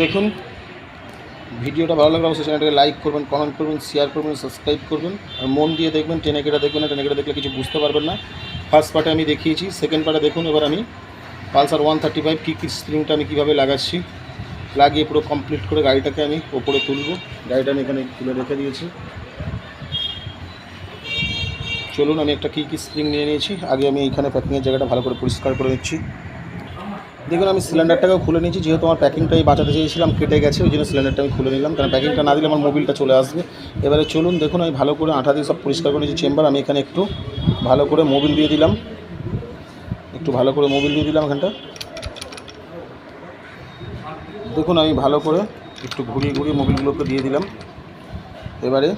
দেখুন। ভিডিওটা ভালো লাগলে অবশ্যই চ্যানেলটাকে লাইক করবেন কমেন্ট করবেন শেয়ার করবেন সাবস্ক্রাইব করবেন। আর মন দিয়ে দেখবেন, টেনে কেটে দেখবেন না, টেনে কেটে দেখলে কিছু বুঝতে পারবেন না। ফার্স্ট পার্টে আমি দেখিয়েছি সেকেন্ড পার্টে দেখুন, এবার আমি Pulsar one thirty five kick স্প্রিংটা আমি কীভাবে লাগাচ্ছি। লাগিয়ে পুরো কমপ্লিট করে গাড়িটাকে আমি ওপরে তুলব। গাড়িটা আমি এখানে তুলে রেখে দিয়েছি। চলুন, আমি একটা কিক স্প্রিং নিয়ে নিয়েছি। আগে আমি এইখানে প্যাকিংয়ের জায়গাটা ভালো করে পরিষ্কার করে নিচ্ছি। দেখুন, আমি সিলিন্ডারটাকেও খুলে নিয়েছি, যেহেতু আমার প্যাকিংটা প্যাকিংটাই বাঁচাতে চেয়েছিলাম, কেটে গেছে, ওই জন্য সিলিন্ডারটা আমি খুলে নিলাম। কারণ প্যাকিংটা না দিলে আমার মোবিলটা চলে আসবে। এবারে চলুন, দেখুন, আমি ভালো করে আঠা দিয়ে সব পরিষ্কার করে নিয়েছি চেম্বার আমি এখানে একটু ভালো করে মোবিল দিয়ে দিলাম। একটু ভালো করে মোবিল দিয়ে দিলাম এখানটা। দেখুন, আমি ভালো করে একটু ঘুরিয়ে ঘুরিয়ে মোবিলগুলোকে দিয়ে দিলাম। এবারে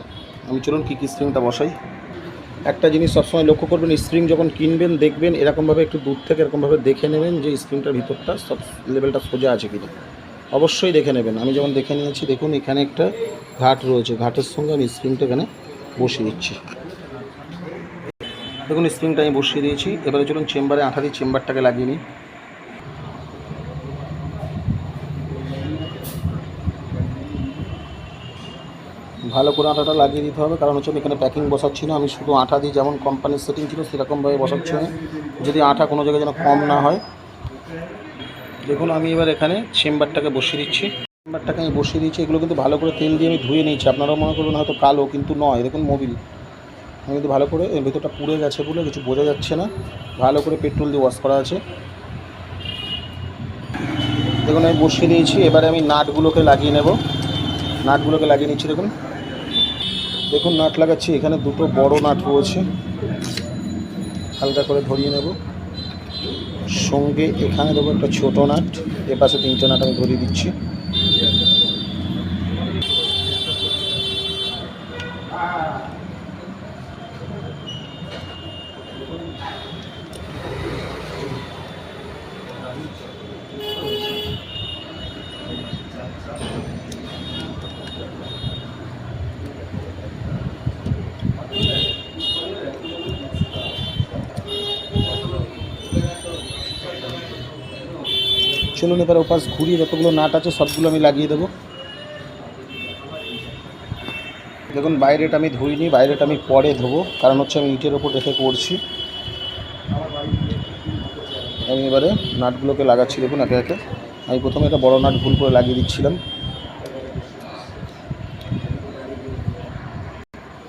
আমি চলুন, কী কী স্প্রিংটা বসাই। একটা জিনিস সবসময় লক্ষ্য করবেন স্প্রিং যখন কিনবেন, দেখবেন, এরকমভাবে একটু দূর থেকে এরকমভাবে দেখে নেবেন যে স্প্রিংটার ভিতরটা সব লেভেলটা সোজা আছে কিনা। অবশ্যই দেখে নেবেন। আমি যেমন দেখে নিয়েছি, দেখুন এখানে একটা ঘাট রয়েছে। ঘাটের সঙ্গে আমি স্প্রিংটা এখানে বসিয়ে দিচ্ছি। দেখুন স্প্রিংটা আমি বসিয়ে দিয়েছি। এবারে চলুন চেম্বারে আঠা দিয়ে চেম্বারটাকে লাগিয়ে নিই। ভালো করে আটাটা লাগিয়ে দিতে হবে। কারণ হচ্ছে এখানে প্যাকিং বসাচ্ছি না। আমি শুধু আঠা দিয়ে যেমন কোম্পানির সেটিং ছিল সেরকমভাবে বসাচ্ছি না। যদি আঠা কোনো জায়গায় যেন কম না হয়। দেখুন, আমি এবার এখানে চেম্বারটাকে বসিয়ে দিচ্ছি। চেম্বারটাকে আমি বসিয়ে দিচ্ছি। এগুলো কিন্তু ভালো করে তেল দিয়ে আমি ধুয়ে নিয়েছি। আপনারাও মনে করবেন হয়তো কালো, কিন্তু নয়। দেখুন মোবিল আমি কিন্তু ভালো করে এর ভেতরটা পুড়ে গেছে বলে কিছু বোঝা যাচ্ছে না। ভালো করে পেট্রোল দিয়ে ওয়াশ করা আছে। দেখুন, আমি বসিয়ে দিয়েছি। এবারে আমি নাটগুলোকে লাগিয়ে নেব। নাটগুলোকে লাগিয়ে নিচ্ছি, দেখুন। দেখুন, নাট লাগাচ্ছি। এখানে দুটো বড় নাট রয়েছে। হালকা করে ধরিয়ে নেব। সঙ্গে এখানে দেবো একটা ছোটো নাট। এ পাশে তিনটে নাট আমি ধরিয়ে দিচ্ছি। চলুন, এবার ওপাশ ঘুরিয়ে যতগুলো নাট আছে, সবগুলো আমি লাগিয়ে দেবো। দেখুন, বাইরেটা আমি ধুইনি বাইরেটা আমি পরে ধোবো, কারণ হচ্ছে আমি ইটের ওপর রেখে করছি। আমি এবারে নাটগুলোকে লাগাচ্ছি, দেখুন, একে একে। আমি প্রথমে একটা বড় নাট ভুল করে লাগিয়ে দিচ্ছিলাম।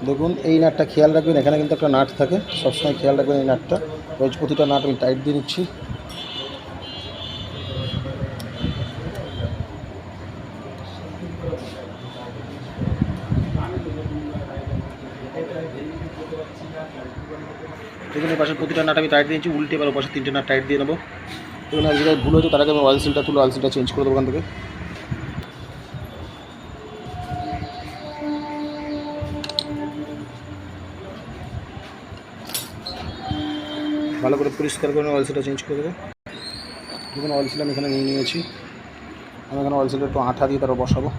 দেখুন, এই নাটটা খেয়াল রাখবেন, এখানে কিন্তু একটা নাট থাকে, সবসময় খেয়াল রাখবেন এই নাটটা। ওই প্রতিটা নাট আমি টাইট দিয়ে নিচ্ছি পাশের প্রতিটা নাট আমি টাইট দিয়েছি উল্টে এবার পাশে তিনটে নাট টাইট দিয়ে নেব। এক জায়গায় ভুল হয়েছে তার আগে আমি অয়েল সিলটা তুলে অয়েল সিলটা চেঞ্জ করে দেবো ওখান থেকে। ভালো করে পরিষ্কার করে অয়েল সিলটা চেঞ্জ করে দেবো। দেখুন অয়েল সিল আমি এখানে নিয়ে নিয়েছি। আমি এখানে অয়েল সিলটা একটু আঠা দিয়ে তারপর বসাবো।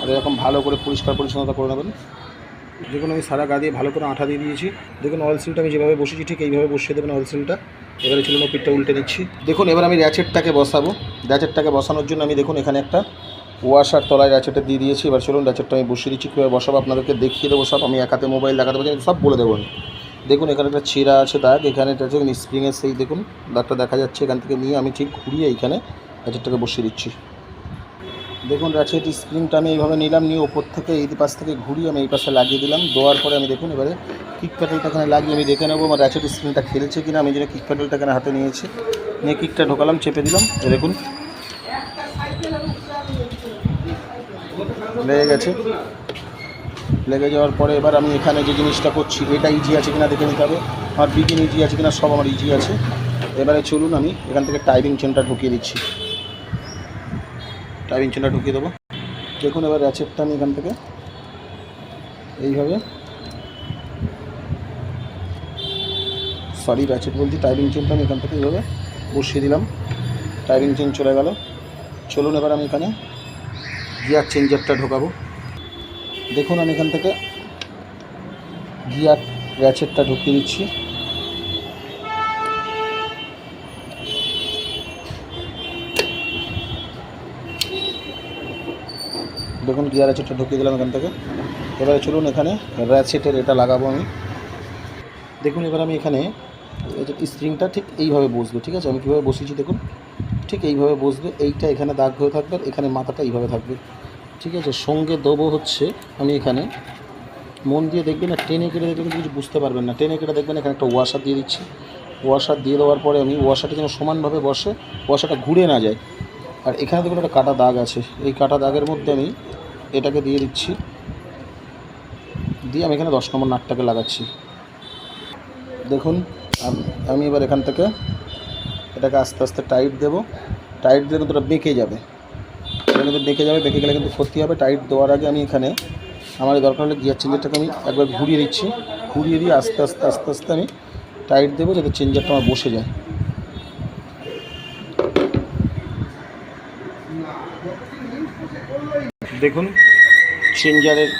আর এরকম ভালো করে পরিষ্কার পরিচ্ছন্নতা করে নেবেন। দেখুন, আমি সারা গা দিয়ে ভালো করে আঠা দিয়ে দিয়েছি। দেখুন অয়েল সিলটা আমি যেভাবে বসেছি ঠিক এইভাবে বসিয়ে দেবেন অয়েল সিলটা এবারে চলুন পিঠটা উল্টে নিচ্ছি। দেখুন, এবার আমি র্যাচেটটাকে বসাবো। র্যাচেটটাকে বসানোর জন্য আমি দেখুন, এখানে একটা ওয়াশার তলায় র্যাচেটটা দিয়ে দিয়েছি। এবার চলুন র্যাচেটটা আমি বসিয়ে দিচ্ছি। কীভাবে বসাবো আপনাদেরকে দেখিয়ে দেবো। সব আমি একাতে মোবাইল দেখাতে পারছি সব বলে দেবো আমি। দেখুন, এখানে একটা ছেঁড়া আছে দাগ। এখানে এটা স্প্রিংয়ের সেই, দেখুন, দাগটা দেখা যাচ্ছে এখান থেকে নিয়ে। আমি ঠিক ঘুরিয়ে এইখানে র্যাচেটটাকে বসিয়ে দিচ্ছি। দেখুন র্যাচেট স্প্রিংটা আমি এইভাবে নিলাম, নিয়ে ওপর থেকে এই পাশ থেকে ঘুরিয়ে আমি এই পাশে লাগিয়ে দিলাম। দেওয়ার পরে আমি দেখুন, এবারে কিক প্যাডেলটা এখানে লাগিয়ে আমি দেখে নেব, আমার র্যাচেট স্প্রিংটা খেলছে কিনা। আমি যেটা কিক প্যাডেলটা এখানে হাতে নিয়েছি, নিয়ে কিকটা ঢোকালাম, চেপে দিলাম। দেখুন। লেগে গেছে। লেগে যাওয়ার পরে এবার আমি এখানে যে জিনিসটা করছি, এটা ইজি আছে কিনা দেখে নিতে হবে। আমার বিগিন ইজি আছে কিনা সব আমার ইজি আছে। এবারে চলুন, আমি এখান থেকে টাইপিং চেনটা ঢুকিয়ে দিচ্ছি। টাইপিং চেনটা ঢুকিয়ে দেবো। দেখুন এবার র্যাচেটটা আমি এখান থেকে। এইভাবে। সরি র্যাচেট বলছি টাইপিং চেনটা আমি এখান থেকে এইভাবে বসিয়ে দিলাম। টাইপিং চেন চলে গেল। চলুন এবার আমি এখানে গিয়ার চেঞ্জারটা ঢোকাবো। দেখুন আমি এখান থেকে গিয়ার র্যাচেটটা ঢুকিয়ে দিচ্ছি। দেখুন গিয়ার আছে ঢুকিয়ে দিলাম এখান থেকে। এবারে চলুন এখানে র্যাচেটের এটা লাগাবো আমি। দেখুন, এবার আমি এখানে স্প্রিংটা ঠিক এইভাবে বসবে, ঠিক আছে? আমি কীভাবে বসিয়েছি দেখুন? ঠিক এইভাবে বসবে, এইটা এখানে দাগ হয়ে থাকবে এখানে মাথাটা এইভাবে থাকবে। ঠিক আছে? সঙ্গে দেবো হচ্ছে আমি এখানে, মন দিয়ে দেখবেন না, টেনে কেটে দেখবেন কিন্তু কিছু বুঝতে পারবেন না। টেনে কেটে দেখবেন এখানে একটা ওয়াশার দিয়ে দিচ্ছি। ওয়াশার দিয়ে দেওয়ার পরে আমি ওয়াশাটা যেন সমানভাবে বসে ওয়াশাটা ঘুরে না যায়। আর এখানে দেখুন একটা কাটা দাগ আছে। এই কাটা দাগের মধ্যে আমি এটাকে দিয়ে দিচ্ছি। দিয়ে আমি এখানে দশ নম্বর নাটটাকে লাগাচ্ছি। দেখুন, আম- এবার এখান থেকে এটাকে আস্তে আস্তে টাইট দেবো। টাইট দিলে কিন্তু ওটা বেঁকে যাবে। এটা কিন্তু বেঁকে যাবে, বেঁকে গেলে কিন্তু ক্ষতি হবে। টাইট দেওয়ার আগে আমি এখানে আমার দরকার হলে গিয়ার চেঞ্জারটাকে আমি একবার ঘুরিয়ে দিচ্ছি ঘুরিয়ে দিয়ে আস্তে আস্তে আস্তে আস্তে আমি টাইট দেবো যাতে চেঞ্জারটা আমার বসে যায়। দেখুন। চেঞ্জারের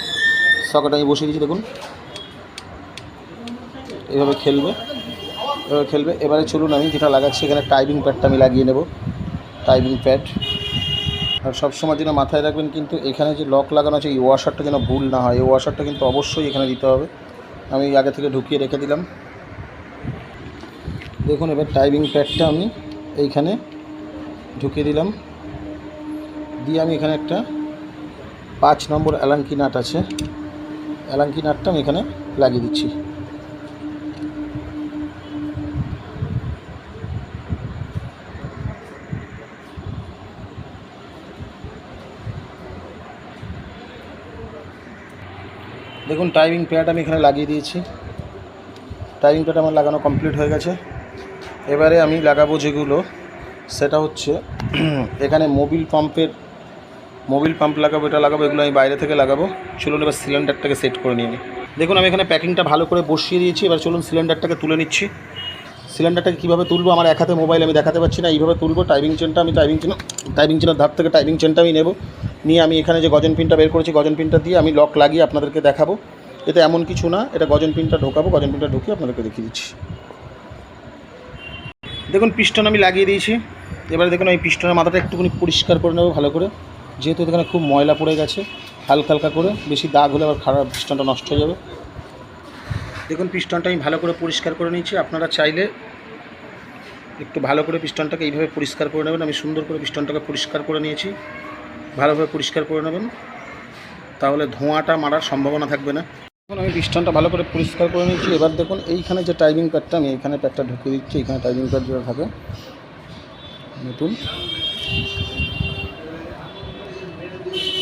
সকেট আমি বসিয়ে দিচ্ছি, দেখুন। এভাবে খেলবে এভাবে খেলবে। এবারে চলুন আমি যেটা লাগাচ্ছি, এখানে টাইপিং প্যাডটা আমি লাগিয়ে নেব। টাইপিং প্যাড আর সবসময় যেন মাথায় রাখবেন কিন্তু এখানে যে লক লাগানো আছে, এই ওয়াশারটা যেন ভুল না হয়। এই ওয়াশারটা কিন্তু অবশ্যই এখানে দিতে হবে। আমি আগে থেকে ঢুকিয়ে রেখে দিলাম। দেখুন, এবার টাইপিং প্যাডটা আমি এইখানে ঢুকিয়ে দিলাম। দিয়ে আমি এখানে একটা পাঁচ নম্বর অ্যালাঙ্কি নাট আছে। অ্যালাঙ্কি নাটটা আমি এখানে লাগিয়ে দিচ্ছি। দেখুন টাইমিং প্যাড আমি এখানে লাগিয়ে দিয়েছি। টাইমিং প্যাড আমার লাগানো কমপ্লিট হয়ে গেছে। এবারে আমি লাগাবো যেগুলো, সেটা হচ্ছে এখানে মোবিল পাম্পের মোবিল পাম্প লাগাবো, এটা লাগাবো, এগুলো আমি বাইরে থেকে লাগাবো। চলুন এবার সিলিন্ডারটাকে সেট করে নিয়ে নিই দেখুন, আমি এখানে প্যাকিংটা ভালো করে বসিয়ে দিয়েছি। এবার চলুন সিলিন্ডারটাকে তুলে নিচ্ছি। সিলিন্ডারটাকে কীভাবে তুলবো? আমার এক হাতে মোবাইল, আমি দেখাতে পারছি না। এইভাবে তুলবো টাইপিং চেনটা আমি টাইপিং চেন টাইপিং চেনের ধার থেকে টাইপিং চেনটা আমি নেব। নিয়ে আমি এখানে যে গজন পিনটা বের করেছি, গজন পিনটা দিয়ে আমি লক লাগিয়ে আপনাদেরকে দেখাবো। এতে এমন কিছু না, এটা গজন পিনটা ঢোকাবো, গজন পিনটা ঢুকিয়ে আপনাদেরকে দেখিয়ে দিচ্ছি। দেখুন পিস্টন আমি লাগিয়ে দিয়েছি। এবারে দেখুন এই পিস্টনের মাথাটা একটুখানি পরিষ্কার করে নেব ভালো করে। যেহেতু এখানে খুব ময়লা পড়ে গেছে, হালকা হালকা করে, বেশি দাগ হলে আবার খারাপ পিস্টনটা নষ্ট হয়ে যাবে। দেখুন, পিস্টনটা আমি ভালো করে পরিষ্কার করে নিয়েছি। আপনারা চাইলে একটু ভালো করে পিস্টনটাকে এইভাবে পরিষ্কার করে নেবেন। আমি সুন্দর করে পিস্টনটাকে পরিষ্কার করে নিয়েছি। ভালোভাবে পরিষ্কার করে নেবেন। তাহলে ধোঁয়াটা মারার সম্ভাবনা থাকবে না। এখন আমি পিস্টনটা ভালো করে পরিষ্কার করে নিয়েছি। এবার দেখুন, এইখানে যে টাইমিং প্যাডটা আমি এইখানে প্যাডটা ঢুকিয়ে দিচ্ছি। এইখানে টাইমিং প্যাড যেটা থাকে, নতুন।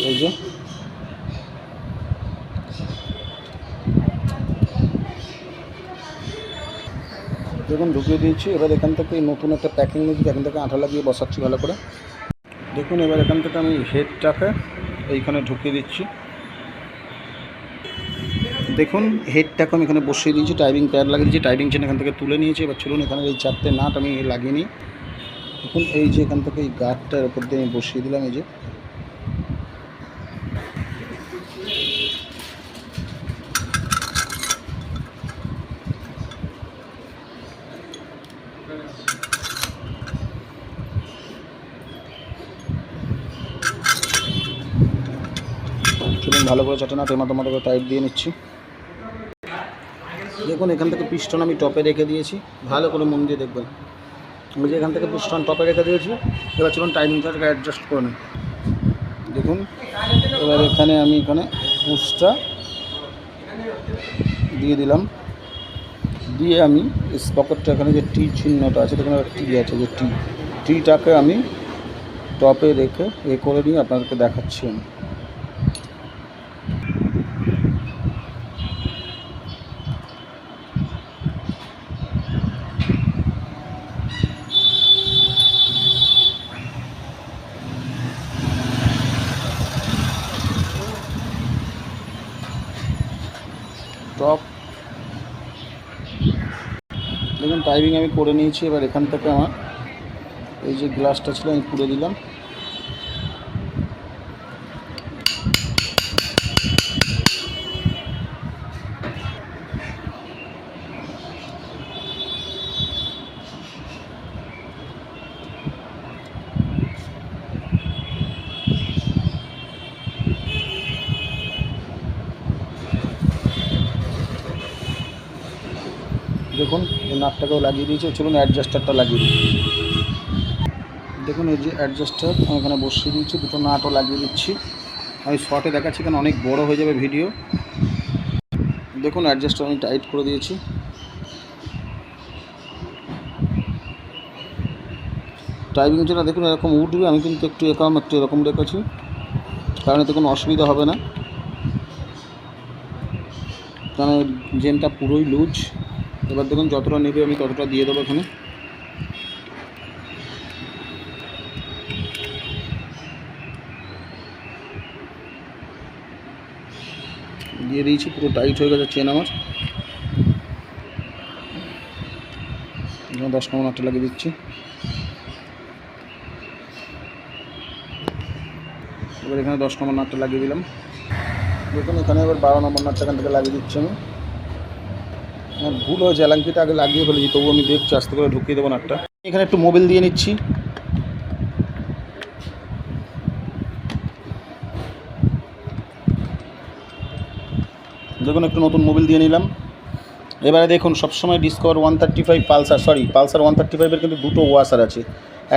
এই যে দেখুন, ঢুকিয়ে দিয়েছি। এবার এখান থেকে নতুন একটা প্যাকিং নিয়েছি এখান থেকে আঠা লাগিয়ে বসাচ্ছি ভালো করে। দেখুন, এবার এখান থেকে আমি হেডটাকে এইখানে ঢুকিয়ে দিচ্ছি। দেখুন হেডটাকে আমি এখানে বসিয়ে দিয়েছি। টাইপিং প্যাড লাগিয়ে দিয়েছি। টাইপিং চেন এখান থেকে তুলে নিয়েছি। এবার চলুন, এখানে এই চারটে নাট আমি লাগিয়ে নিই। দেখুন, এই যে এখান থেকে এই গার্ডটার ওপর দিয়ে আমি বসিয়ে দিলাম, এই যে। ভালো করে চাটে না টেমা টোমাটো করে টাইট দিয়ে নিচ্ছি। দেখুন, এখান থেকে পিস্টন আমি টপে রেখে দিয়েছি। ভালো করে মন দিয়ে দেখবেন। আমি যে এখান থেকে পিস্টন টপে রেখে দিয়েছি, এবার চলুন টাইমিংটাকে অ্যাডজাস্ট করে নিন দেখুন, এবার এখানে আমি এখানে পুসটা দিয়ে দিলাম। দিয়ে আমি স্পকেটটা এখানে যে টি চিহ্নটা আছে এখানে টি আছে যে টি। টিটাকে আমি টপে রেখে এ করে নিয়ে আপনাদেরকে দেখাচ্ছি আমি টপ টাইপিং আমি করে নিয়েছি, এবার এখান থেকে আমার এই যে গ্লাসটা ছিল আমি পুড়ে দিলাম। দেখুন, এই নাটটাকেও লাগিয়ে দিয়েছে। চলুন অ্যাডজাস্টারটা লাগিয়ে দিই। দেখুন, এই যে অ্যাডজাস্টার আমি এখানে বসিয়ে দিচ্ছি দুটো নাটও লাগিয়ে দিচ্ছি। আমি শর্টে দেখাচ্ছি, কারণ অনেক বড় হয়ে যাবে ভিডিও দেখুন অ্যাডজাস্টার আমি টাইট করে দিয়েছি। টাইপিং যেটা দেখুন, এরকম উঠবে। আমি কিন্তু একটু এরকম একটু এরকম রেখেছি। কারণ এতে কোনো অসুবিধা হবে না। কারণ জেনটা পুরোই লুজ এবার দেখুন যতটা নেবে আমি ততটা দিয়ে দেবো এখানে। দিয়ে দিয়েছি, পুরো টাইট হয়ে গেছে চেন আমার। দশ নম্বর নাটটা লাগিয়ে দিচ্ছি। এবার এখানে দশ নম্বর নাটটা লাগিয়ে দিলাম। দেখুন এখানে এবার বারো নম্বর নাটটা এখান থেকে লাগিয়ে দিচ্ছি আমি। ভুল হয়েছে, এলাঙ্কিটা আগে লাগিয়ে ফেলেছি, তবু আমি দেখছি, আস্তে করে ঢুকিয়ে দেবো নাটটা। এখানে একটু মোবিল দিয়ে নিচ্ছি। দেখুন, একটু নতুন মোবিল দিয়ে নিলাম। এবারে দেখুন, সবসময় Discover one thirty five Pulsar sorry Pulsar one thirty ফাইভের কিন্তু দুটো ওয়াশার আছে।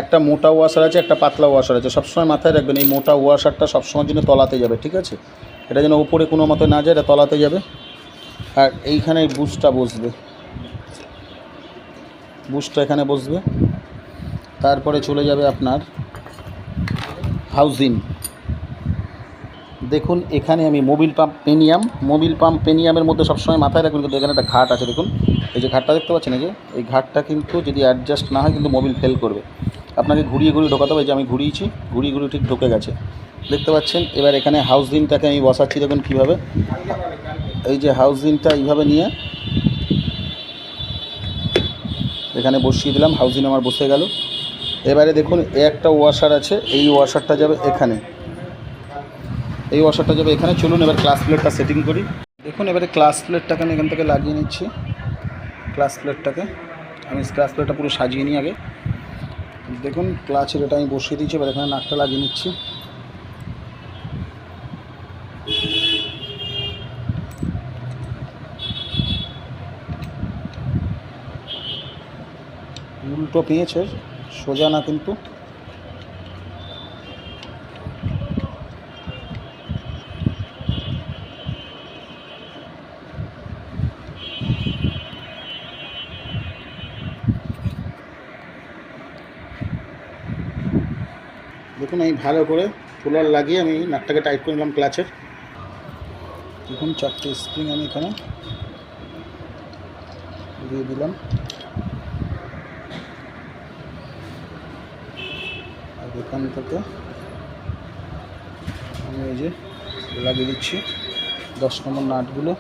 একটা মোটা ওয়াশার আছে, একটা পাতলা ওয়াশার আছে। সবসময় মাথায় রাখবেন, এই মোটা ওয়াশারটা সবসময় জন্য তলাতে যাবে, ঠিক আছে? এটা যেন ওপরে কোনো মতে না যায়, এটা তলাতে যাবে। আর এইখানে বুশটা বসবে। বুশটা এখানে বসবে। তারপরে চলে যাবে আপনার হাউজিং। দেখুন, এখানে আমি Mobil pump pinion. Mobil pump পেনিয়ামের মধ্যে সবসময় মাথায় রাখুন কিন্তু এখানে একটা ঘাট আছে, দেখুন। এই যে ঘাটটা দেখতে পাচ্ছেন, এই যে, এই ঘাটটা কিন্তু যদি অ্যাডজাস্ট না হয়, কিন্তু মোবিল ফেল করবে। আপনাকে ঘুরিয়ে ঘুরিয়ে ঢোকাতে হবে যে আমি ঘুরিয়েছি, ঘুরিয়ে ঘুরিয়ে ঠিক ঢুকে গেছে। দেখতে পাচ্ছেন, এবার এখানে হাউজিংটাকে আমি বসাচ্ছি, দেখুন কীভাবে। এই যে হাউজিংটা এইভাবে নিয়ে এখানে বসিয়ে দিলাম হাউজিং আমার বসে গেল। এবারে দেখুন একটা ওয়াশার আছে, এই ওয়াশারটা যাবে এখানে। এই ওয়াশারটা যাবে এখানে, চলুন এবার ক্লাস প্লেটটা সেটিং করি। দেখুন, এবারে ক্লাস প্লেটটাকে আমি এখান থেকে লাগিয়ে নিচ্ছি। ক্লাস প্লেটটাকে আমি ক্লাস প্লেটটা পুরো সাজিয়ে নিই আগে। দেখুন ক্লাচের এটা আমি বসিয়ে দিয়েছি, এবার এখানে নাকটা লাগিয়ে নিচ্ছি। উল্টো পেঁয়েছে, সোজা না কিন্তু। দেখুন, আমি ভালো করে ফুলার লাগিয়ে আমি নাকটাকে টাইট করে নিলাম ক্লাচের। দেখুন, চারটে স্প্রিং আমি এখানে দিয়ে দিলাম। আর এখান থেকে আমি এই যে লাগিয়ে দিচ্ছি দশ নম্বর নাটগুলো।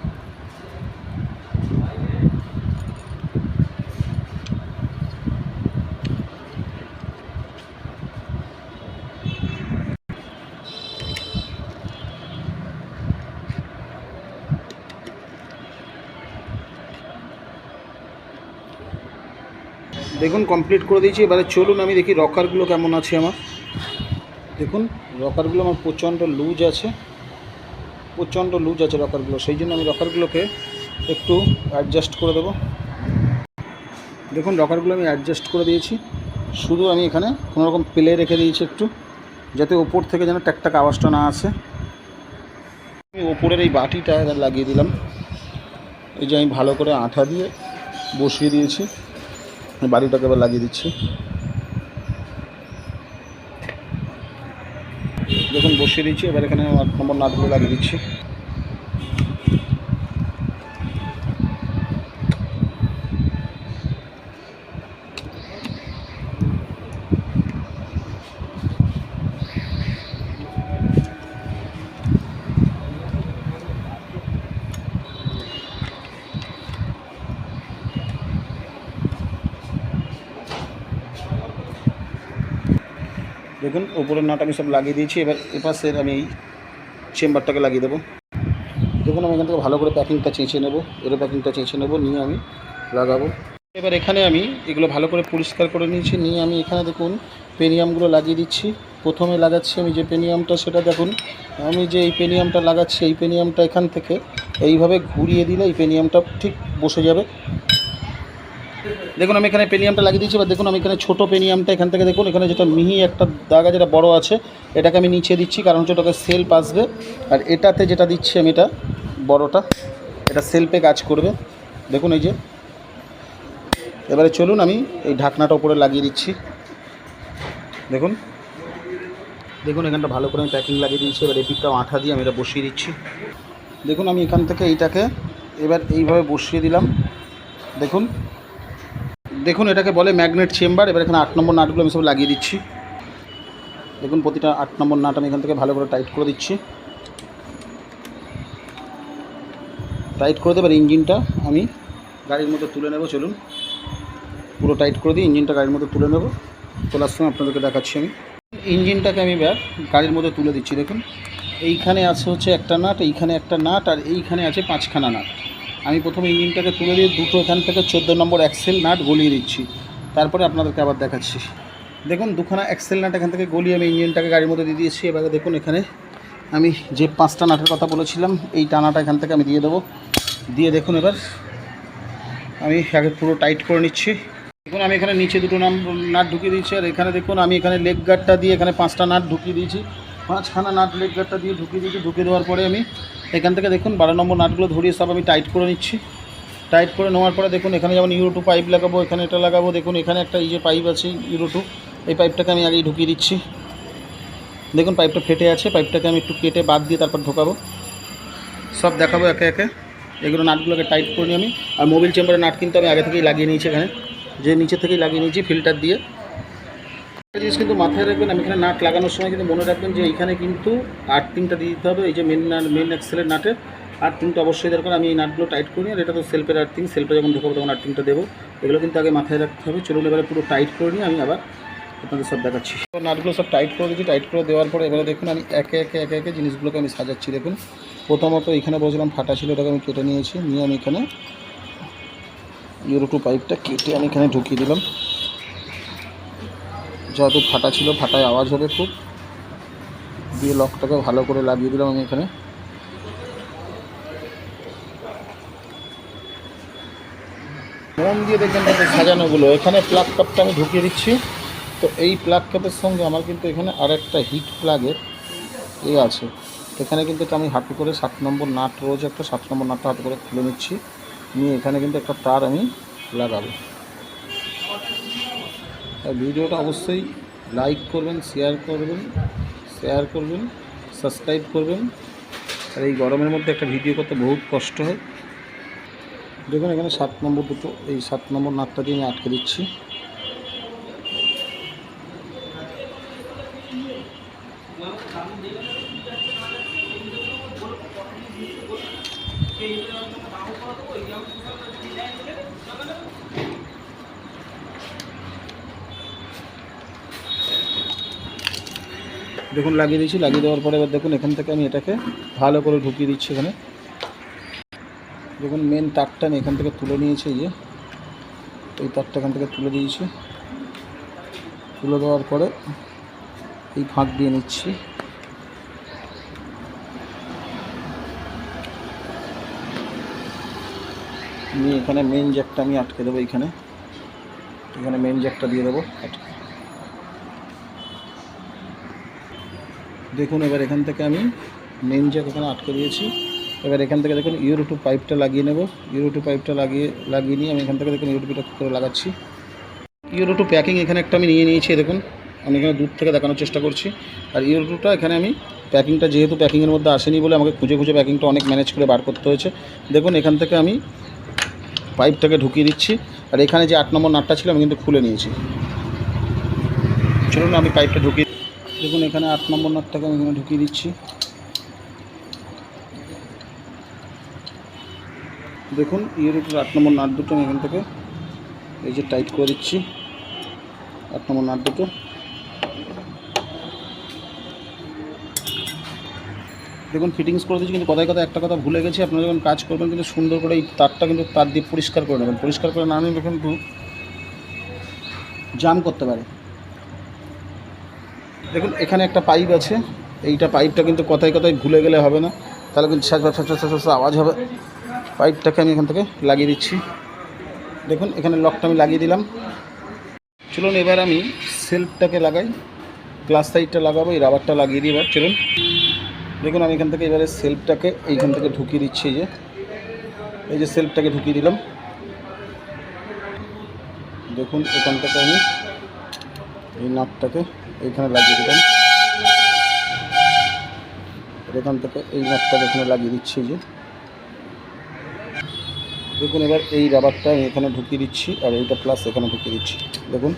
দেখুন কমপ্লিট করে দিয়েছি। এবারে চলুন আমি দেখি রকারগুলো কেমন আছে আমার। দেখুন, রকারগুলো আমার প্রচণ্ড লুজ আছে, প্রচণ্ড লুজ আছে রকারগুলো, সেই জন্য আমি রকারগুলোকে একটু অ্যাডজাস্ট করে দেবো। দেখুন, রকারগুলো আমি অ্যাডজাস্ট করে দিয়েছি, শুধু আমি এখানে কোনো রকম প্লে রেখে দিয়েছি একটু, যাতে ওপর থেকে যেন ট্যাকটাক আওয়াজটা না আসে। আমি ওপরের এই বাটিটা লাগিয়ে দিলাম, এই যে আমি ভালো করে আঠা দিয়ে বসিয়ে দিয়েছি বাড়িটাকে এবার লাগিয়ে দিচ্ছি দেখুন বসিয়ে দিচ্ছি এবার এখানে নম্বর নাটগুলো লাগিয়ে দিচ্ছি। দেখুন ওপরের নাট আমি সব লাগিয়ে দিয়েছি। এবার এপাশের আমি এই চেম্বারটাকে লাগিয়ে দেবো। দেখুন, আমি এখান থেকে ভালো করে প্যাকিংটা চেঁচে নেব। এর প্যাকিংটা চেঁচে নেব, নিয়ে আমি লাগাবো। এবার এখানে আমি এগুলো ভালো করে পরিষ্কার করে নিয়েছি। নিয়ে আমি এখানে দেখুন, পেনিয়ামগুলো লাগিয়ে দিচ্ছি। প্রথমে লাগাচ্ছি আমি যে পেনিয়ামটা, সেটা দেখুন, আমি যে এই পেনিয়ামটা লাগাচ্ছি, এই পেনিয়ামটা এখান থেকে এইভাবে ঘুরিয়ে দিলে এই পেনিয়ামটা ঠিক বসে যাবে। দেখুন, আমি এখানে পেনিয়ামটা লাগিয়ে দিয়েছি, এবার দেখুন, আমি এখানে ছোটো পেনিয়ামটা এখান থেকে দেখুন, এখানে যেটা মিহি একটা দাগা যেটা বড় আছে, এটাকে আমি নিচে দিচ্ছি, কারণ হচ্ছে ওটাকে সেলফ আসবে আর এটাতে যেটা দিচ্ছি আমি এটা বড়টা, এটা সেলফে কাজ করবে। দেখুন এই যে, এবারে চলুন, আমি এই ঢাকনাটা উপরে লাগিয়ে দিচ্ছি। দেখুন দেখুন, এখানটা ভালো করে আমি প্যাকিং লাগিয়ে দিয়েছি, এবার এপিকটাও আঠা দিয়ে আমি এটা বসিয়ে দিচ্ছি। দেখুন, আমি এখান থেকে এইটাকে এবার এইভাবে বসিয়ে দিলাম। দেখুন দেখুন, এটাকে বলে ম্যাগনেট চেম্বার। এবার এখানে আট নম্বর নাটগুলো আমি সব লাগিয়ে দিচ্ছি। দেখুন, প্রতিটা আট নম্বর নাট আমি এখান থেকে ভালো করে টাইট করে দিচ্ছি। টাইট করে দেবার ইঞ্জিনটা আমি গাড়ির মধ্যে তুলে নেব, চলুন। পুরো টাইট করে দিই ইঞ্জিনটা গাড়ির মধ্যে তুলে নেব। তোলার সময় আপনাদেরকে দেখাচ্ছি আমি। ইঞ্জিনটাকে আমি এবার গাড়ির মধ্যে তুলে দিচ্ছি, দেখুন। এইখানে আছে হচ্ছে একটা নাট, এইখানে একটা নাট, আর এইখানে আছে পাঁচখানা নাট। আমি প্রথমে ইঞ্জিনটাকে তুলে দিয়ে দুটো এখান থেকে চোদ্দ নম্বর অ্যাক্সেল নাট গলিয়ে দিচ্ছি। তারপরে আপনাদেরকে আবার দেখাচ্ছি। দেখুন, দুখানা অ্যাক্সেল নাট এখান থেকে গলিয়ে আমি ইঞ্জিনটাকে গাড়ির মধ্যে দিয়ে দিয়েছি। এবারে দেখুন এখানে আমি যে পাঁচটা নাটের কথা বলেছিলাম, এই টানাটা এখান থেকে আমি দিয়ে দেবো। দিয়ে দেখুন এবার আমি আগে পুরো টাইট করে নিচ্ছি। দেখুন, আমি এখানে নিচে দুটো নাম নাট ঢুকিয়ে দিয়েছি। আর এখানে দেখুন, আমি এখানে লেগ গার্ডটা দিয়ে এখানে পাঁচটা নাট ঢুকিয়ে দিয়েছি। পাঁচখানা নাট লেগ গার্ডটা দিয়ে ঢুকিয়ে দিয়েছি। ঢুকিয়ে দেওয়ার পরে আমি এখান থেকে দেখুন বারো নম্বর নাটগুলো ধরিয়ে সব আমি টাইট করে নিচ্ছি। টাইট করে নেওয়ার পরে দেখুন এখানে যেমন ইউরো টু পাইপ লাগাবো, এখানে এটা লাগাবো। দেখুন এখানে একটা এই যে পাইপ আছে ইউরো টু এই পাইপটাকে আমি আগেই ঢুকিয়ে দিচ্ছি। দেখুন পাইপটা ফেটে আছে পাইপটাকে আমি একটু কেটে বাদ দিয়ে তারপর ঢোকাবো। সব দেখাবো একে একে। এগুলো নাটগুলোকে টাইট করে নিই আমি। আর মোবিল চেম্বারের নাট কিন্তু আমি আগে থেকেই লাগিয়ে নিয়েছি এখানে। যে নিচে থেকেই লাগিয়ে নিয়েছি ফিল্টার দিয়ে। জিনিস কিন্তু মাথায় রাখবেন, আমি এখানে নাট লাগানোর সময় কিন্তু মনে রাখবেন যে এখানে কিন্তু আর্থিংটা দিয়ে দিতে হবে, এই যে মেন মেন এক্সেলের নাটের আর্থিংটা অবশ্যই দরকার, আমি এই নাটগুলো টাইট করি আর এটা তো সেলফের আর্থিং সেলফে যখন ঢোকাবো তখন আর্থিংটা দেবো, এগুলো কিন্তু আগে মাথায় রাখতে হবে, চলুন এবারে পুরো টাইট করে নিই, আমি আবার আপনাদের সব দেখাচ্ছি। নাটগুলো সব টাইট করে দিচ্ছি টাইট করে দেওয়ার পরে এবারে দেখুন, আমি একে একে একে একে জিনিসগুলোকে আমি সাজাচ্ছি, দেখুন। প্রথমত এখানে বলছিলাম ফাটা ছিল ওটাকে আমি কেটে নিয়েছি, নিয়ে আমি এখানে ইউরো টু পাইপটা কেটে আমি এখানে ঢুকিয়ে দিলাম। যেহেতু ফাটা ছিল, ফাটায় আওয়াজ হবে খুব। দিয়ে লকটাকে ভালো করে লাগিয়ে দিলাম আমি এখানে। মন দিয়ে দেখবেন সাজানোগুলো। এখানে প্লাগ কাপটা আমি ঢুকিয়ে দিচ্ছি। তো এই প্লাগ কাপের সঙ্গে আমার কিন্তু এখানে আরেকটা হিট প্লাগের এ আছে। এখানে কিন্তু আমি হাতে করে সাত নম্বর নাট, রোজ একটা সাত নম্বর নাটটা হাতে করে খুলে নিচ্ছি। নিয়ে এখানে কিন্তু একটা তার আমি লাগাবো। আর ভিডিওটা অবশ্যই লাইক করবেন, শেয়ার করবেন শেয়ার করবেন, সাবস্ক্রাইব করবেন। আর এই গরমের মধ্যে একটা ভিডিও করতে বহুত কষ্ট হয়। দেখুন, এখানে সাত নম্বর দুটো, এই সাত নম্বর নাটটা দিয়ে আমি আটকে দিচ্ছি। দেখুন, লাগিয়ে দিয়েছি। লাগিয়ে দেওয়ার পরে এবার দেখুন, এখান থেকে আমি এটাকে ভালো করে ঢুকিয়ে দিচ্ছি এখানে। দেখুন মেন তারটা আমি এখান থেকে তুলে নিয়েছি যে। এই তারটা এখান থেকে তুলে দিয়েছি। তুলে দেওয়ার পরে এই ফাঁক দিয়ে নিচ্ছি। নিয়ে এখানে মেন জ্যাকটা আমি আটকে দেবো এইখানে এখানে মেন জ্যাকটা দিয়ে দেবো। আটকে দেখুন, এবার এখান থেকে আমি মেন জ্যাক এখানে আটকে দিয়েছি, এবার এখান থেকে দেখুন ইউরো টু পাইপটা লাগিয়ে নেব। ইউরো টু পাইপটা লাগিয়ে লাগিয়ে নিয়ে আমি এখান থেকে দেখুন ইউরো টুটা করে লাগাচ্ছি। ইউরো টু প্যাকিং এখানে একটা আমি নিয়ে নিয়েছি দেখুন। আমি এখানে দূর থেকে দেখানোর চেষ্টা করছি। আর ইউরো টুটা এখানে আমি প্যাকিংটা যেহেতু প্যাকিংয়ের মধ্যে আসেনি বলে আমাকে খুঁজে খুঁজে প্যাকিংটা অনেক ম্যানেজ করে বার করতে হয়েছে। দেখুন, এখান থেকে আমি পাইপটাকে ঢুকিয়ে দিচ্ছি। আর এখানে যে আট নম্বর নাটটা ছিল, আমি কিন্তু খুলে নিয়েছি। চলুন, আমি পাইপটা ঢুকিয়ে দেখুন, এখানে আট নম্বর নাটটাকে আমি এখানে ঢুকিয়ে দিচ্ছি। দেখুন ইউরোটের আট নম্বর নাট দুটো আমি এখান থেকে এই যে টাইট করে দিচ্ছি। আট নম্বর নাট দুটো। দেখুন ফিটিংস করে দিচ্ছি কিন্তু কথায় কথা একটা কথা ভুলে গেছি। আপনারা যখন কাজ করবেন, কিন্তু সুন্দর করে এই তারটা কিন্তু তার দিয়ে পরিষ্কার করে নেবেন। পরিষ্কার করে না নিলে কিন্তু জাম করতে পারে। দেখুন, এখানে একটা পাইপ আছে। এইটা পাইপটা কিন্তু কথায় কথায় ভুলে গেলে হবে না। তাহলে কিন্তু আওয়াজ হবে। পাইপটাকে আমি এখান থেকে লাগিয়ে দিচ্ছি। দেখুন, এখানে লকটা আমি লাগিয়ে দিলাম। চলুন, এবার আমি সেলফটাকে লাগাই। ক্লাস সাইডটা লাগাবো, এই রাবারটা লাগিয়ে দিই এবার। চলুন। দেখুন, আমি এখান থেকে এবারে সেলফটাকে এইখান থেকে ঢুকিয়ে দিচ্ছি এই যে। এই যে সেলফটাকে ঢুকিয়ে দিলাম। দেখুন এখান থেকে আমি এই নাটটাকে এইখানে লাগিয়ে দিলাম এখান থেকে এই নাটটা এখানে লাগিয়ে দিচ্ছি যে। দেখুন, এবার এই রাবারটা আমি এখানে ঢুকিয়ে দিচ্ছি আর এইটা প্লাস এখানে ঢুকিয়ে দিচ্ছি। দেখুন।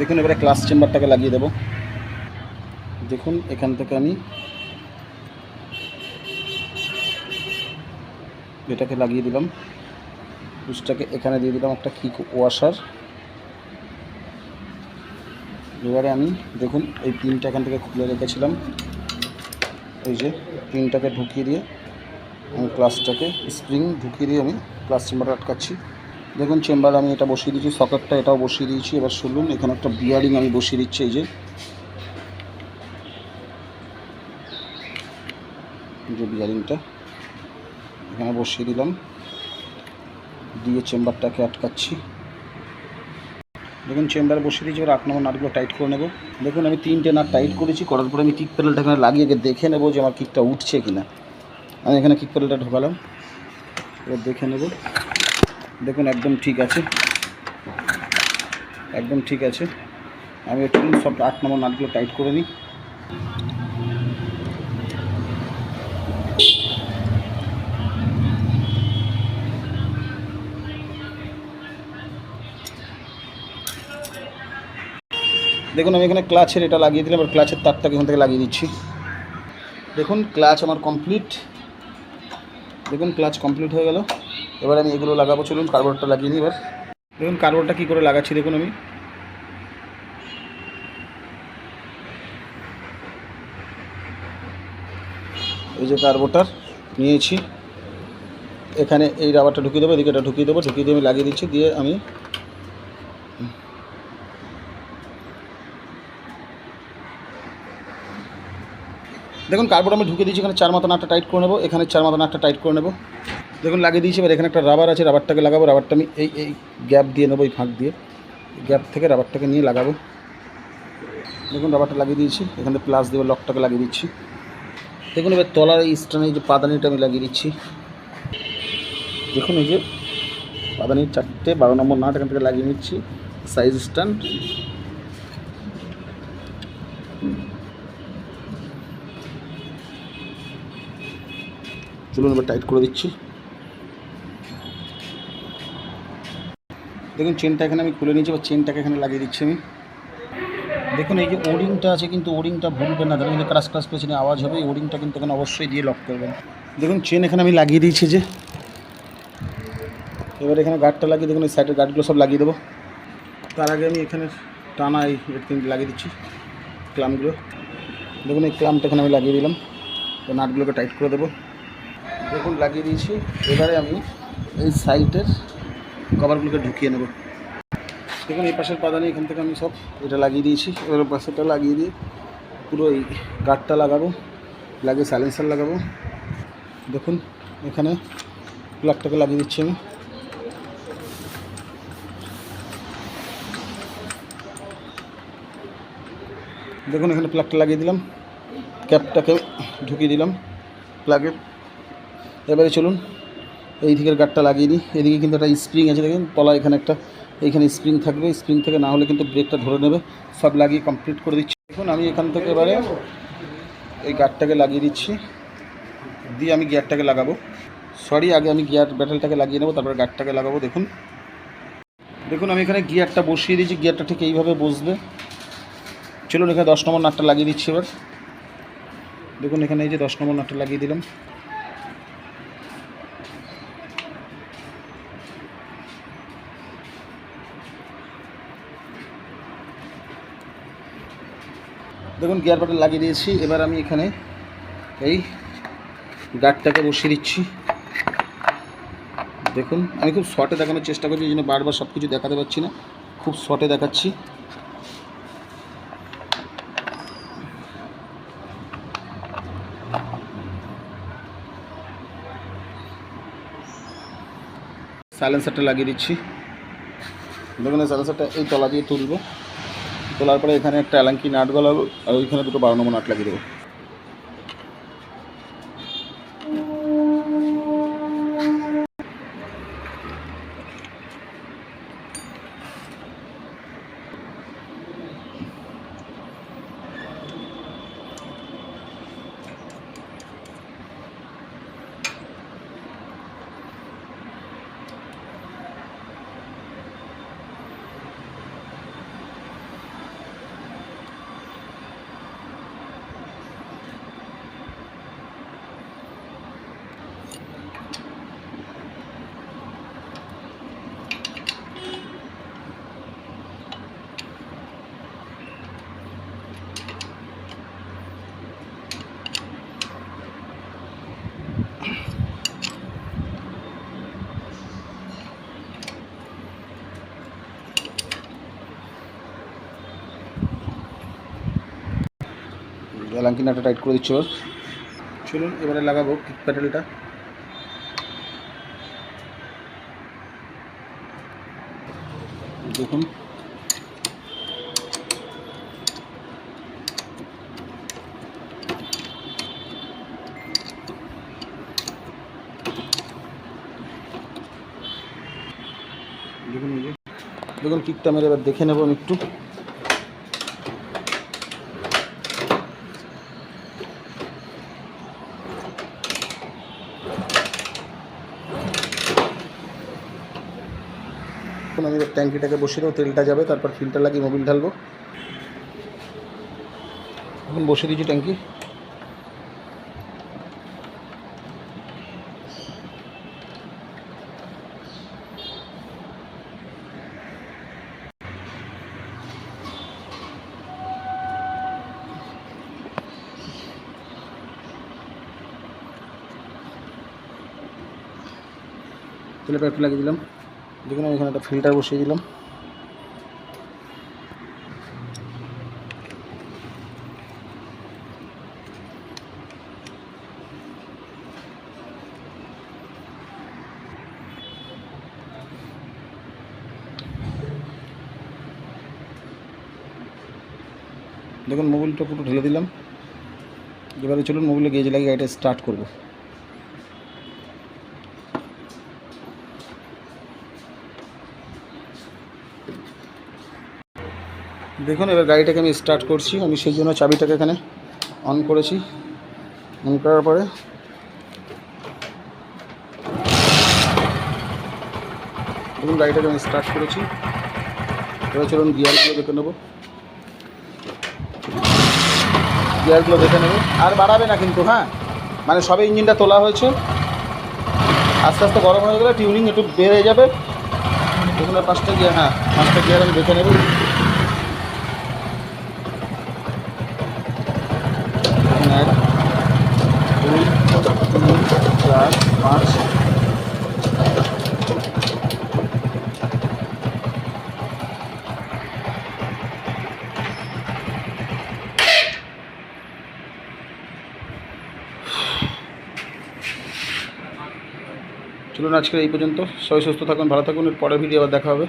দেখুন, এবারে ক্লাস চেম্বারটাকে লাগিয়ে দেবো। দেখুন, এখান থেকে আমি এটাকে লাগিয়ে দিলাম। পুষটাকে এখানে দিয়ে দিলাম একটা কিক ওয়াশার এবারে আমি দেখুন এই পিনটা এখান থেকে খুলে রেখেছিলাম। এই যে পিনটাকে ঢুকিয়ে দিয়ে আমি ক্লাসটাকে স্প্রিং ঢুকিয়ে দিয়ে আমি ক্লাস চেম্বার আটকাচ্ছি। দেখুন চেম্বার আমি এটা বসিয়ে দিয়েছি, সকেটটা এটাও বসিয়ে দিয়েছি। এবার শুনুন, এখানে একটা বিয়ারিং আমি বসিয়ে দিচ্ছি, এই যে। এই যে বিয়ারিংটা এখানে বসিয়ে দিলাম। দিয়ে চেম্বারটাকে আটকাচ্ছি। দেখুন, চেম্বারে বসিয়ে দিয়েছি, এবার আট নম্বর নাটগুলো টাইট করে নেব। দেখুন, আমি তিনটে নাট টাইট করেছি, করার পরে আমি কিক প্যাডেলটা এখানে লাগিয়ে আগে দেখে নেব যে আমার কিকটা উঠছে কি না আমি এখানে কিক প্যাডেলটা ঢোকালাম, এবার দেখে নেব। দেখুন, একদম ঠিক আছে। একদম ঠিক আছে। আমি একটু সব আট নম্বর নাটগুলো টাইট করে নিই। দেখুন, আমি এখানে ক্লাচের এটা লাগিয়ে দিলাম, এবার ক্লাচের তারটাকে এখান থেকে লাগিয়ে দিচ্ছি। দেখুন ক্লাচ আমার কমপ্লিট দেখুন ক্লাচ কমপ্লিট হয়ে গেল। এবার আমি এগুলো লাগাবো, চলুন কার্বোর্ডটা লাগিয়ে নিই এবার। দেখুন কার্বোর্ডটা কী করে লাগাচ্ছি, দেখুন আমি। এই যে কার্বোটার নিয়েছি। এখানে এই রাবারটা ঢুকিয়ে দেবো, এদিকে এটা ঢুকিয়ে দেবো, ঢুকিয়ে দিয়ে আমি লাগিয়ে দিচ্ছি, দিয়ে আমি দেখুন কার্বোর্ড আমি ঢুকে দিয়েছি, এখানে চার মাথা নাটটা টাইট করে নেব, এখানে চার মাথা নাটটা টাইট করে নেব। দেখুন, লাগিয়ে দিয়েছি, এবার এখানে একটা রাবার আছে রাবারটাকে লাগাবো রাবারটা আমি এই এই গ্যাপ দিয়ে নেব, এই ফাঁক দিয়ে। গ্যাপ থেকে রাবারটাকে নিয়ে লাগাবো। দেখুন রাবারটা লাগিয়ে দিয়েছি, এখানে প্লাস দেবো লকটাকে লাগিয়ে দিচ্ছি। দেখুন, এবার তলার এই স্টানে যে পাদানিটা আমি লাগিয়ে দিচ্ছি। দেখুন, এই যে পাদানির চারটে বারো নম্বর নাট এখান থেকে লাগিয়ে নিচ্ছি সাইজ স্ট্যান্ড চলুন এবার টাইট করে দিচ্ছি। দেখুন চেনটা এখানে আমি খুলে নিয়েছি, এবার চেনটাকে এখানে লাগিয়ে দিচ্ছি আমি। দেখুন, এই যে ওরিংটা আছে, কিন্তু ওরিংটা ভুলবেন না। তাহলে কিন্তু ক্রাশ ক্রাশ পেছনে আওয়াজ হবে ওরিংটা কিন্তু এখানে অবশ্যই দিয়ে লক করবেন। দেখুন চেন এখানে আমি লাগিয়ে দিয়েছি যে। এবার এখানে গার্ডটা লাগিয়ে, দেখুন, এই সাইডের গার্ডগুলো সব লাগিয়ে দেবো। তার আগে আমি এখানে টানা এই কিন্তু লাগিয়ে দিচ্ছি ক্লামগুলো দেখুন, এই ক্লামটা এখানে আমি লাগিয়ে দিলাম। নাটগুলোকে টাইট করে দেবো। দেখুন, লাগিয়ে দিয়েছি। এবারে আমি এই সাইডের কভারগুলোকে ঢুকিয়ে নেব। দেখুন, এই পাশের পাদানি, এখান থেকে আমি সব এটা লাগিয়ে দিয়েছি। এবার ওই পাশেরটা লাগিয়ে দিয়ে পুরো এই গার্ডটা লাগাবো, লাগিয়ে সাইলেন্সার লাগাবো। দেখুন, এখানে প্লাগটাকে লাগিয়ে দিচ্ছি আমি। দেখুন, এখানে প্লাগটা লাগিয়ে দিলাম। ক্যাপটাকে ঢুকিয়ে দিলাম। প্লাগের এবারে চলুন, এই দিকের গার্ডটা লাগিয়ে দিই। এদিকে কিন্তু একটা স্প্রিং আছে, দেখুন তলা এখানে একটা এইখানে স্প্রিং থাকবে। স্প্রিং থেকে না হলে কিন্তু ব্রেকটা ধরে নেবে। সব লাগিয়ে কমপ্লিট করে দিচ্ছি। দেখুন, আমি এখান থেকে এবারে এই গার্ডটাকে লাগিয়ে দিচ্ছি। দিয়ে আমি গিয়ারটাকে লাগাবো। সরি আগে আমি গিয়ার ব্যাটেলটাকে লাগিয়ে নেব, তারপরে গার্ডটাকে লাগাবো। দেখুন। দেখুন, আমি এখানে গিয়ারটা বসিয়ে দিয়েছি। গিয়ারটা ঠিক এইভাবে বসবে। চলুন, এখানে দশ নম্বর নাটটা লাগিয়ে দিচ্ছি এবার। দেখুন, এখানে এই যে দশ নম্বর নাটটা লাগিয়ে দিলাম। দেখুন গিয়ার বাটন লাগিয়ে দিয়েছি। এবার আমি এখানে এই গার্ডটাকে বসিয়ে দিচ্ছি। দেখুন, আমি খুব শর্টে দেখানোর চেষ্টা করছি, এই জন্য বারবার সব কিছু দেখাতে পারছি না। খুব শর্টে দেখাচ্ছি। সাইলেন্সারটা লাগিয়ে দিচ্ছি। দেখুন সাইলেন্সারটা এই তলা দিয়ে তুলবো। তোলার পরে এখানে একটা অ্যালাঙ্কি নাট আর ওইখানে দুটো বারো নম্বর নাট লাগিয়ে দেবো। অ্যালাঙ্কি নাটটা টাইট করে দিচ্ছি এবার চলুন, এবারে লাগাবো কিক প্যাডেলটা দেখুন। দেখুন কিকটা মেরে এবার দেখে নেব আমি একটু এখন আমি এবার ট্যাঙ্কিটাকে বসিয়ে দেবো, তেলটা যাবে, তারপর ফিল্টার লাগিয়ে মোবিল ঢালবো। এখন বসিয়ে দিচ্ছি ট্যাঙ্কি। তেলে প্যাকটা লাগিয়ে দিলাম। দেখুন, আমি এখানে একটা ফিল্টার বসিয়ে দিলাম। দেখুন, মোবিলটা পুরো ঢেলে দিলাম। এবারে চলুন মোবিলে গেজ লাগিয়ে গাড়িটা স্টার্ট করব। দেখুন, এবার গাড়িটাকে আমি স্টার্ট করছি। আমি সেই জন্য চাবিটাকে এখানে অন করেছি। অন করার পরে দেখুন, গাড়িটাকে আমি স্টার্ট করেছি। এবার চলুন গিয়ারগুলো দেখে নেব। গিয়ারগুলো দেখে নেব। আর বাড়াবে না কিন্তু হ্যাঁ? মানে সবে ইঞ্জিনটা তোলা হয়েছে। আস্তে আস্তে গরম হয়ে গেলে টিউনিং একটু বেড়ে যাবে। দেখুন পাঁচটা গিয়ার হ্যাঁ পাঁচটা গিয়ার আমি দেখে নেব এক দুই তিন চার পাঁচ চলুন আজকে এই পর্যন্ত। সবাই সুস্থ থাকুন ভালো থাকুন। পরের ভিডিও আবার দেখা হবে।